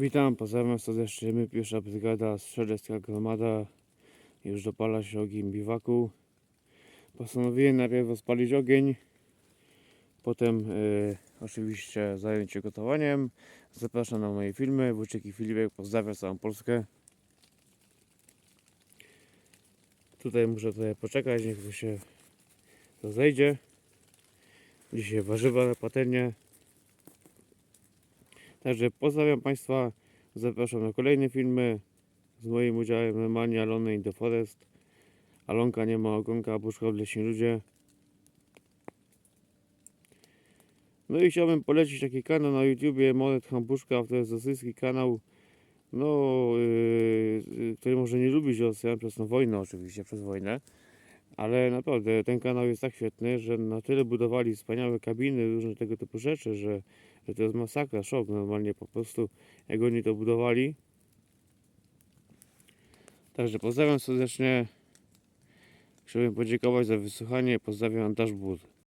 Witam, pozdrawiam serdecznie. Pierwsza brygada, strzelecka gromada. Już dopala się ogień biwaku. Postanowiłem najpierw rozpalić ogień, potem e, oczywiście zająć się gotowaniem. Zapraszam na moje filmy. Wójcik i Filipek, pozdrawiam całą Polskę. Tutaj muszę trochę poczekać, niech to się rozejdzie. Dzisiaj warzywa na patelnię. Także pozdrawiam Państwa, zapraszam na kolejne filmy z moim udziałem normalnie Alony in the Forest. Alonka nie ma ogonka, a Buszka Leśni Ludzie. No i chciałbym polecić taki kanał na YouTubie Monet Hambuszka, to jest rosyjski kanał, no, yy, który może nie lubić Rosjan przez tą wojnę oczywiście, przez wojnę. Ale naprawdę ten kanał jest tak świetny, że na tyle budowali wspaniałe kabiny, różne tego typu rzeczy, że, że to jest masakra, szok normalnie po prostu, jak oni to budowali. Także pozdrawiam serdecznie. Chciałbym podziękować za wysłuchanie. Pozdrawiam Dashboard.